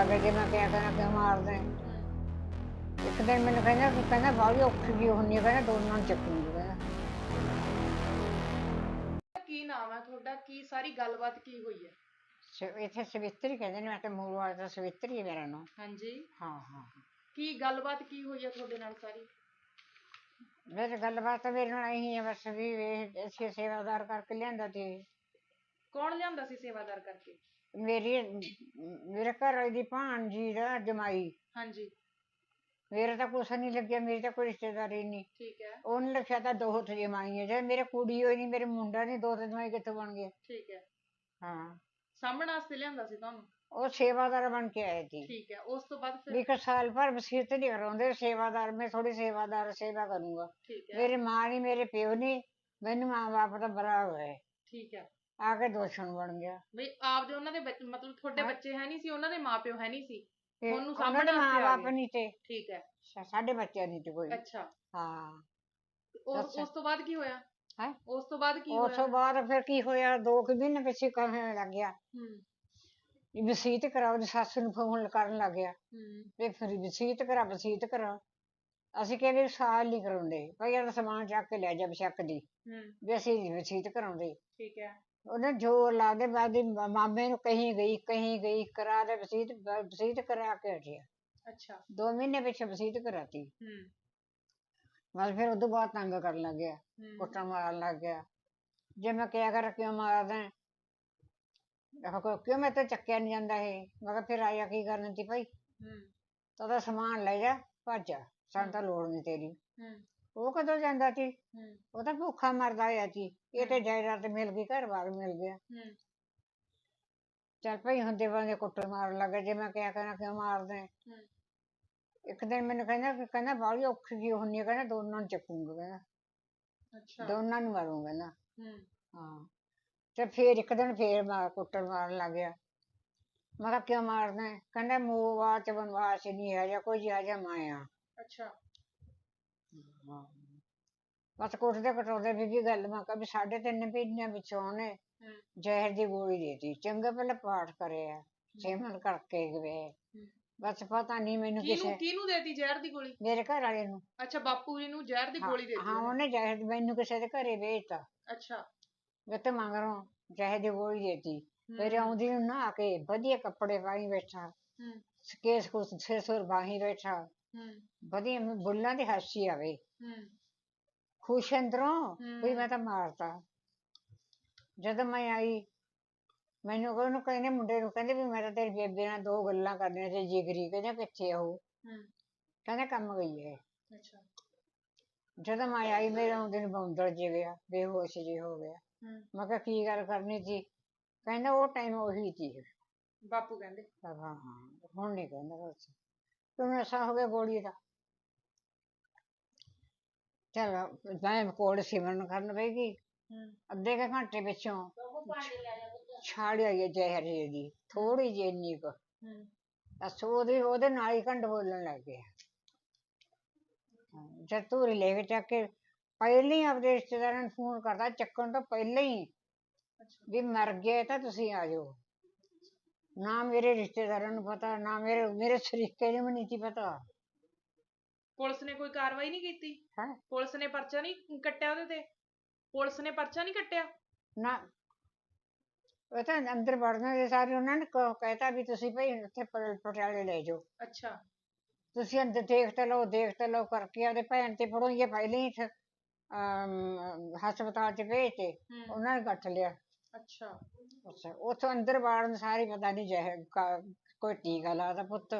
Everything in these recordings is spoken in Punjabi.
ਲੱਗੇ ਜੇ ਮੈਂ ਕਿਹਾ ਕਹਿੰਦਾ ਕਿਉਂ ਮਾਰਦੇ ਇੱਕ ਦਿਨ ਮੈਨੂੰ ਕਹਿੰਦਾ ਕਿ ਕਹਿੰਦਾ ਬਾਹਲੀ ਔਖੀ ਜੀ ਹੁੰਨੀ ਆ ਕਹਿੰਦਾ ਦੋਨਾਂ ਨੂੰ ਚੱਕੂਗੀ ਕਹਿੰਦਾ ਕੀ ਨਾਮ ਹੈ? ਤੁਹਾਡਾ ਕੀ ਸਾਰੀ ਗੱਲਬਾਤ ਕੀ ਹੋਈ ਹੈ? ਸ- ਇੱਥੇ ਸਵਿਤਰੀ ਕਹਿੰਦੇ ਨੇ ਮੈਂ ਤਾਂ ਮੂਲ ਵਾਲਾ ਤਾਂ ਸਵਿਤਰੀ ਹੈ ਮੇਰਾ ਨਾਮ। ਹਾਂਜੀ। ਹਾਂ ਹਾਂ ਕੀ ਗੱਲਬਾਤ ਕੀ ਹੋਈ ਹੈ ਤੁਹਾਡੇ ਨਾਲ ਸਾਰੀ? ਮੇਰੇ ਗੱਲਬਾਤ ਤਾਂ ਮੇਰੇ ਨਾਲ ਇਹੀ ਹੈ ਬਸ ਵੀ ਇਹ ਅਸੀਂ ਸੇਵਾਦਾਰ ਕਰਕੇ ਲਿਆਂਦਾ ਤੇ ਕੌਣ ਲਿਆਂਦਾ ਸੀ ਸੇਵਾਦਾਰ ਕਰਕੇ? ਮੇਰੀ ਮੇਰੇ ਘਰ ਵਾਲੀ ਦੀ ਭਾਣਜੀ ਦਾ ਜਮਾਈ। ਹਾਂਜੀ। ਮੇਰੇ ਤਾਂ ਕੁਛ ਨਹੀਂ ਲੱਗਿਆ ਮੇਰੀ ਤਾਂ ਕੋਈ ਰਿਸ਼ਤੇਦਾਰੀ ਨਹੀਂ। ਠੀਕ ਹੈ। ਉਹਨੇ ਲਿਖਿਆ ਤਾਂ ਦੋ ਹੱਥ ਜਮਾਈਆਂ ਜੇ ਮੇਰੇ ਕੁੜੀ ਹੋਈ ਨਹੀਂ ਮੇਰੇ ਮੁੰਡਾ ਨਹੀਂ ਦੋ ਹੱਥ ਜਮਾਈ ਕਿੱਥੋਂ ਬਣ ਗਿਆ? ਠੀਕ ਹੈ। ਹਾਂ। ਸਾਂਭਣ ਵਾਸਤੇ ਲਿਆਂਦਾ ਸੀ ਤੁਹਾਨੂੰ? ਉਹ ਸੇਵਾਦਾਰ ਬਣ ਕੇ ਆਏ ਸੀ। ਠੀਕ ਹੈ ਉਸ ਤੋਂ ਬਾਅਦ ਵੀ ਫਿਰ ਇੱਕ ਸਾਲ ਭਰ ਵਸੀਅਤ ਨਹੀਂ ਕਰਾਉਂਦੇ ਸੇਵਾਦਾਰ ਮੈਂ ਥੋੜੀ ਸੇਵਾਦਾਰ ਸੇਵਾ ਕਰੂੰਗਾ। ਠੀਕ ਹੈ। ਮੇਰੇ ਮਾਂ ਨਹੀਂ ਮੇਰੇ ਪਿਓ ਨਹੀਂ ਮੈਨੂੰ ਮਾਂ ਬਾਪ ਦਾ ਬੜਾ ਹੋਇਆ। ਠੀਕ ਹੈ। ਆ ਕੇ ਦੋਸ਼ਣ ਬਣ ਗਿਆ। ਬਈ ਆਪਦੇ ਉਹਨਾਂ ਦੇ ਬੱਚ- ਮਤਲਬ ਤੁਹਾਡੇ ਹਾਂ। ਬੱਚੇ ਹੈ ਨਹੀਂ ਸੀ ਉਹਨਾਂ ਦੇ ਮਾਪਿਓ ਹੈ ਨਹੀਂ ਸੀ। ਤੇ ਉਹਨੂੰ ਉਹਨਾਂ ਸਾਂਭਣ ਦੇ ਵਾਸਤੇ ਆ ਬਾਪ ਗਏ। ਨਹੀਂ ਤੇ। ਠੀਕ ਹੈ। ਸਾ- ਸਾਡੇ ਬੱਚਿਆਂ ਨਹੀਂ ਤੇ ਕੋਈ ਅੱਛਾ। ਹਾਂ। ਉਸ ਅੱਛਾ। ਉਸ ਤੋਂ ਬਾਅਦ ਕੀ ਹੋਇਆ? ਹੈਂ? ਉਸ ਤੋਂ ਬਾਅਦ ਕੀ ਉਸ ਤੋਂ ਬਾਅਦ ਫਿਰ ਕੀ ਹੋਇਆ? ਦੋ ਕੁ ਮਹੀਨੇ ਪਿੱਛੇ ਕਹਿਣ ਲੱਗ ਗਿਆ। ਹੂੰ। ਵੀ ਵਸੀਅਤ ਕਰਾਓ ਦੀ ਸੱਸ ਨੂੰ ਫੋਨ ਕਰਨ ਲੱਗ ਗਿਆ। ਹੂੰ। ਵੀ ਫਿਰ ਵਸੀਅਤ ਕਰਾ ਵਸੀਅਤ ਕਰਾ। ਅਸੀਂ ਕਹਿੰਦੇ ਸਾਲ ਨਹੀਂ ਕਰਾਉਂਦੇ। ਭਾਈ ਇਹਦਾ ਸਮਾਨ ਚੱਕ ਕੇ ਲੈ ਜਾ ਬਸ਼ੱਕ ਦੀ। ਹੂੰ। ਵੀ ਅਸੀਂ ਨਹੀਂ ਵਸੀਅਤ ਕਰਾਉਂਦੇ। ਠੀਕ ਹੈ। ਉਹਨੇ ਜ਼ੋਰ ਲਾ ਦੇ ਬਾਅਦ ਮਾਮੇ ਨੂੰ ਕਹੀਂ ਗਈ ਕਹੀਂ ਗਈ ਕਰਾ ਦੇ ਵਸੀਅਤ ਬ- ਕਰਾ ਕੇ ਹਟਿਆ। ਅੱਛਾ। ਦੋ ਮਹੀਨੇ ਪਿੱਛੇ ਵਸੀਅਤ ਕਰਾਤੀ। ਹੂੰ। ਬਸ ਫਿਰ ਉਦੋਂ ਬਾਅਦ ਤੰਗ ਕਰਨ ਲੱਗ ਗਿਆ ਹੂੰ। ਕੁੱਟਣ ਮਾਰਨ ਲੱਗ ਗਿਆ ਜੇ ਮੈਂ ਕਿਹਾ ਕਰ ਕਿਉਂ ਮਾਰਦਾ ਦੇਖੋ ਕਿਉਂ ਮੈਂ ਤਾਂ ਚੱਕਿਆ ਨਹੀਂ ਜਾਂਦਾ ਇਹ? ਮੈਂ ਕਿਹਾ ਫਿਰ ਆਇਆ ਕੀ ਕਰਨ ਸੀ ਭਾਈ? ਹੂੰ। ਤਾਂ ਉਹਦਾ ਸਮਾਨ ਲੈ ਜਾ ਭੱਜ ਜਾ। ਸਾਨੂੰ ਤਾਂ ਲੋੜ ਨਹੀਂ ਤੇਰੀ। ਹੂੰ। ਉਹ ਕਦੋਂ ਜਾਂਦਾ ਸੀ? ਹੂੰ। ਉਹ ਤਾਂ ਭੁੱਖਾ ਮਰਦਾ ਹੋਇਆ ਸੀ। ਇਹ ਤੇ ਜਾਇਦਾਦ ਮਿਲ ਗਈ ਘਰ ਬਾਰ ਮਿਲ ਗਿਆ। ਹੂੰ। ਚੱਲ ਭਾਈ ਹੁੰਦੇ ਬੰਦੇ ਕੁੱਟਣ ਮਾਰਨ ਲੱਗੇ ਜੇ ਮੈਂ ਕਿਹਾ ਕਰਾਂ ਕਿਉਂ ਮਾਰਦੇ ਹੂੰ? ਇੱਕ ਦਿਨ ਮੈਨੂੰ ਕਹਿੰਦਾ ਕਿ ਕਹਿੰਦਾ ਬਾਹਲੀ ਔਖੀ ਜੀ ਹੁੰਨੀ ਆ ਕਹਿੰਦਾ ਦੋਨਾਂ ਨੂੰ ਚੱਕੂਗਾ ਕਹਿੰਦਾ। ਅੱਛਾ। ਦੋਨਾਂ ਨੂੰ ਮਾਰੂੰਗਾ ਕਹਿੰਦਾ। ਹੂੰ। ਹਾਂ। ਤੇ ਫੇਰ ਇੱਕ ਦਿਨ ਫੇਰ ਮਾਰ ਕੁੱਟਣ ਮਾਰਨ ਲੱਗ ਗਿਆ। ਮੈਂ ਕਿਹਾ ਕਿਉਂ ਮਾਰਦਾ ਹੈ? ਕਹਿੰਦਾ ਮੂਆ ਚ ਬਨਵਾਸ ਨਹੀਂ ਹੈ ਜਾਂ ਕੋਈ ਜਿਹਾ ਜਿਹਾ ਮਾਇਆ। ਅੱਛਾ। ਬਸ ਕੁੱਟਦੇ ਕਟਾਉਂਦੇ ਬੀਬੀ ਗੱਲ ਮੈਂ ਕਿਹਾ ਵੀ ਸਾਢੇ ਤਿੰਨ ਮਹੀਨਿਆਂ ਵਿੱਚੋਂ ਉਹਨੇ ਜ਼ਹਿਰ ਦੀ ਗੋਲੀ ਦੇਤੀ। ਚੰਗਾ ਪਹਿਲਾਂ ਪਾਠ ਕਰਿਆ ਸੇਵਨ ਕਰਕੇ ਗਏ। ਬਸ ਪਤਾ ਨਹੀਂ ਮੈਨੂੰ ਕਿਹਨੂੰ ਕਿਸੇ ਕਿਹਨੂੰ ਦੇਤੀ ਜ਼ਹਿਰ ਦੀ ਗੋਲੀ? ਮੇਰੇ ਘਰ ਵਾਲੇ ਨੂੰ। ਅੱਛਾ ਬਾਪੂ ਜੀ ਨੂੰ ਜ਼ਹਿਰ ਦੀ ਗੋਲੀ ਦੇਤੀ ਹਾਂ, ਉਹਨੇ। ਜ਼ਹਿਰ ਮੈਨੂੰ ਕਿਸੇ ਦੇ ਘਰੇ ਵੇਚਤਾ ਅੱਛਾ। ਮੈਂ ਤੇ ਮੰਗਰੋਂ ਜ਼ਹਿਰ ਦੀ ਗੋਲੀ ਦੇਤੀ। ਫਿਰ ਆਉਂਦੀ ਨੂੰ ਨਹਾ ਕੇ ਵਧੀਆ ਕੱਪੜੇ ਪਾਈ ਬੈਠਾ। ਹੂੰ। ਕੇਸ ਕੁਸ ਸਿਰ ਸੁਰ ਬਾਹੀ ਬੈਠਾ। ਵਧੀਆ ਮੈਨੂੰ ਬੁੱਲਾਂ ਦੀ ਹਾਸੀ ਆਵੇ। ਖੁਸ਼ ਅੰਦਰੋਂ ਵੀ। ਮੈਂ ਤਾਂ ਮਾਰਤਾ। ਜਦੋਂ ਮੈਂ ਆਈ ਮੈਨੂੰ ਉਹਨੂੰ ਕਹਿੰਦੇ ਮੁੰਡੇ ਨੂੰ ਕਹਿੰਦੇ ਵੀ ਮੈਂ ਤਾਂ ਤੇਰੀ ਬੇਬੇ ਨਾਲ ਦੋ ਗੱਲਾਂ ਕਰਨੀਆਂ ਸੀ ਜਿਗਰੀ ਕਹਿੰਦਾ ਕਿੱਥੇ ਆ ਉਹ? ਕਹਿੰਦਾ ਕੰਮ ਗਈ ਹੈ ਜਦੋਂ ਮੈਂ ਆਈ ਮੇਰੇ ਆਉਂਦੇ ਨੂੰ ਬੌਂਦਲ ਜੇ ਗਿਆ ਬੇਹੋਸ਼ ਜੇ ਹੋ ਗਿਆ ਮੈਂ ਕਿਹਾ ਕੀ ਗੱਲ ਕਰਨੀ ਸੀ? ਕਹਿੰਦਾ ਉਹ ਟਾਈਮ ਉਹੀ ਸੀ। ਬਾਪੂ ਕਹਿੰਦੇ। ਹਾਂ ਹਾਂ ਹੁਣ ਨਹੀਂ ਕਹਿੰਦਾ ਬਸ ਤੂੰ ਐਸਾ ਹੋ ਗਿਆ ਗੋਲੀ ਦਾ। ਚਲ ਮੈਂ ਕੋਲ ਸਿਮਰਨ ਕਰਨ ਹੂੰ। ਅੱਧੇ ਕੁ ਘੰਟੇ ਪਿੱਛੋਂ ਛਾੜ ਆਈ ਹੈ ਜ਼ਹਿਰ ਦੀ ਥੋੜੀ ਜਿਹੀ ਇੰਨੀ ਕੁ। ਬਸ ਉਹਦੇ ਉਹਦੇ ਨਾਲ ਹੀ ਘੰਟ ਬੋਲਣ ਲੱਗ ਗਿਆ। ਜਦ ਧੂਰੀ ਲੈ ਕੇ ਚੱਕ ਕੇ ਪਹਿਲਾਂ ਹੀ ਆਪਣੇ ਰਿਸ਼ਤੇਦਾਰਾਂ ਨੂੰ ਫੋਨ ਕਰਦਾ ਚੱਕਣ ਤੋਂ ਪਹਿਲਾਂ ਹੀ ਵੀ ਮਰ ਗਏ ਤਾਂ ਤੁਸੀਂ ਆ ਜਾਓ। ਨਾ ਮੇਰੇ ਰਿਸ਼ਤੇਦਾਰਾਂ ਨੂੰ ਪਤਾ ਨਾ ਮੇਰੇ ਮੇਰੇ ਸ਼ਰੀਕੇ ਨੂੰ ਵੀ ਨਹੀਂ ਸੀ ਪਤਾ। ਪੁਲਿਸ ਨੇ ਕੋਈ ਕਾਰਵਾਈ ਨਹੀਂ ਕੀਤੀ? ਹੈਂ? ਪੁਲਿਸ ਨੇ ਪਰਚਾ ਨਹੀਂ ਕੱਟਿਆ ਉਹਦੇ ਤੇ? ਪੁਲਿਸ ਨੇ ਪਰਚਾ ਨਹੀਂ ਕੱਟਿਆ? ਨਾ। ਉਹ ਤਾਂ ਅੰਦਰ ਵੜਨ ਦੇ ਸਾਰੇ ਉਹਨਾਂ ਨੇ ਕ- ਕਹਿਤਾ ਵੀ ਤੁਸੀਂ ਭਾਈ ਉੱਥੇ ਪ- ਪਟਿਆਲੇ ਲੈ ਜਾਓ। ਅੱਛਾ। ਤੁਸੀਂ ਅੰਦਰ ਦੇਖ ਤੇ ਲਓ ਦੇਖ ਤੇ ਲਓ ਕਰਕੇ ਉਹਦੇ ਭੈਣ ਤੇ ਫੜੋ ਇਹ ਪਹਿਲੇ ਹੀ ਇੱਥੇ, ਅਮ, ਹਸਪਤਾਲ ਚ ਭੇਜਤੇ ਹੂੰ। ਉਹਨਾਂ ਨੇ ਕੱਟ ਲਿਆ। ਅੱਛਾ। ਅੱਛਾ ਉੱਥੋਂ ਅੰਦਰ ਵਾੜਨ ਸਾਰੀ ਪਤਾ ਨਹੀਂ ਜਹ ਕੋਈ ਟੀਕਾ ਲਾਦਾ ਪੁੱਤ।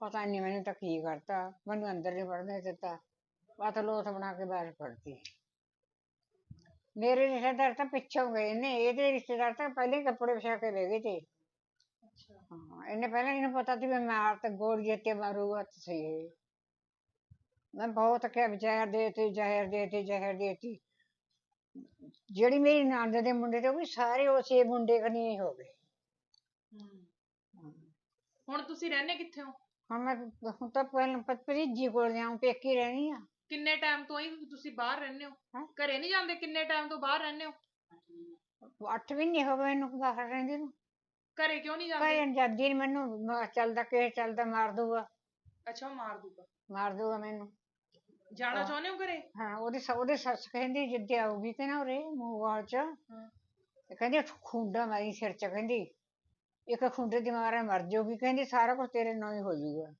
ਪਤਾ ਨਹੀਂ ਮੈਨੂੰ ਤਾਂ ਕੀ ਕਰਤਾ। ਮੈਨੂੰ ਅੰਦਰ ਨਹੀਂ ਵੜਨੇ ਦਿੱਤਾ। ਬਸ ਲੋਥ ਬਣਾ ਕੇ ਬਾਹਰ ਫੜਤੀ ਮੇਰੇ ਰਿਸ਼ਤੇਦਾਰ ਤਾਂ ਪਿੱਛੋਂ ਗਏ ਨੇ। ਇਹਦੇ ਰਿਸ਼ਤੇਦਾਰ ਤਾਂ ਪਹਿਲੇ ਹੀ ਕੱਪੜੇ ਵਿਛਾ ਕੇ ਲੈ ਗਏ ਤੇ। ਅੱਛਾ। ਹਾਂ ਇਹਨੇ ਪਹਿਲਾਂ ਇਹਨੂੰ ਪਤਾ ਸੀ ਵੀ ਮੈਂ ਆਪ ਤੇ ਗੋਲੀ ਤੇ ਮਾਰੂਗਾ ਤੁਸੀਂ ਇਹ। ਮੈਂ ਬਹੁਤ ਕਿਹਾ ਵੀ ਜ਼ਹਿਰ ਦੇਤੀ ਜ਼ਹਿਰ ਦੇਤੀ ਜ਼ਹਿਰ ਦੇਤੀ। ਜਿਹੜੀ ਮੇਰੀ ਨੰਦ ਦੇ ਮੁੰਡੇ ਤੇ ਉਹ ਵੀ ਸਾਰੇ ਉਸੇ ਮੁੰਡੇ ਕਨੀ ਹੋ ਗਏ। ਹੂੰ। ਹੁਣ ਤੁਸੀਂ ਰਹਿੰਦੇ ਕਿੱਥੇ ਹੋ? ਹੁਣ ਮੈਂ ਹੁਣ ਤਾਂ ਪਹਿਲਾਂ ਭਤੀਜੀ ਕੋਲ ਜਾਉਂ ਪੇਕੀ ਰਹਿਣੀ ਆ। ਕਿੰਨੇ ਟਾਈਮ ਤੋਂ ਹੀ ਤੁਸੀਂ ਬਾਹਰ ਰਹਿੰਦੇ ਹੋ? ਹੈਂ? ਘਰੇ ਨਹੀਂ ਜਾਂਦੇ ਕਿੰਨੇ ਟਾਈਮ ਤੋਂ ਬਾਹਰ ਰਹਿੰਦੇ ਹੋ? ਅੱਠ ਮਹੀਨੇ ਹੋ ਗਏ ਇਹਨੂੰ ਬਾਹਰ ਰਹਿੰਦੇ ਨੂੰ। ਘਰੇ ਕਿਉਂ ਨਹੀਂ ਘਰੇ ਜਾਂਦੇ? ਨੀ ਜਾਂਦੀ ਨੀ ਮੈਨੂੰ ਮ- ਚੱਲਦਾ ਕੇਸ ਚੱਲਦਾ ਮਾਰ ਦੂਗਾ ਅੱਛਾ ਉਹ ਮਾਰ ਦੂਗਾ ਮਾਰ ਦੂਗਾ ਮੈਨੂੰ। ਜਾਣਾ ਚਾਹੁੰਦੇ ਹੋ ਘਰੇ? ਹਾਂ ਉਹਦੀ ਸ- ਉਹਦੀ ਸੱਸ ਕਹਿੰਦੀ ਜਿੱਦੇ ਆਊਗੀ ਕਿ ਨਾ ਉਰੇ ਮੂੰਗਵਾਲ ਚ। ਤੇ ਕਹਿੰਦੀ ਖੁੰਡਾ ਮਾਰੀ ਸਿਰ ਚ ਕਹਿੰਦੀ। ਇੱਕ ਖੁੰਡੇ ਦੀ ਮਾਰਾ ਮਰ ਜਾਊਗੀ ਕਹਿੰਦੀ ਸਾਰਾ ਕੁਝ ਤੇਰੇ ਨਾਲ ਹੀ ਹੋ ਜਾਊਗਾ।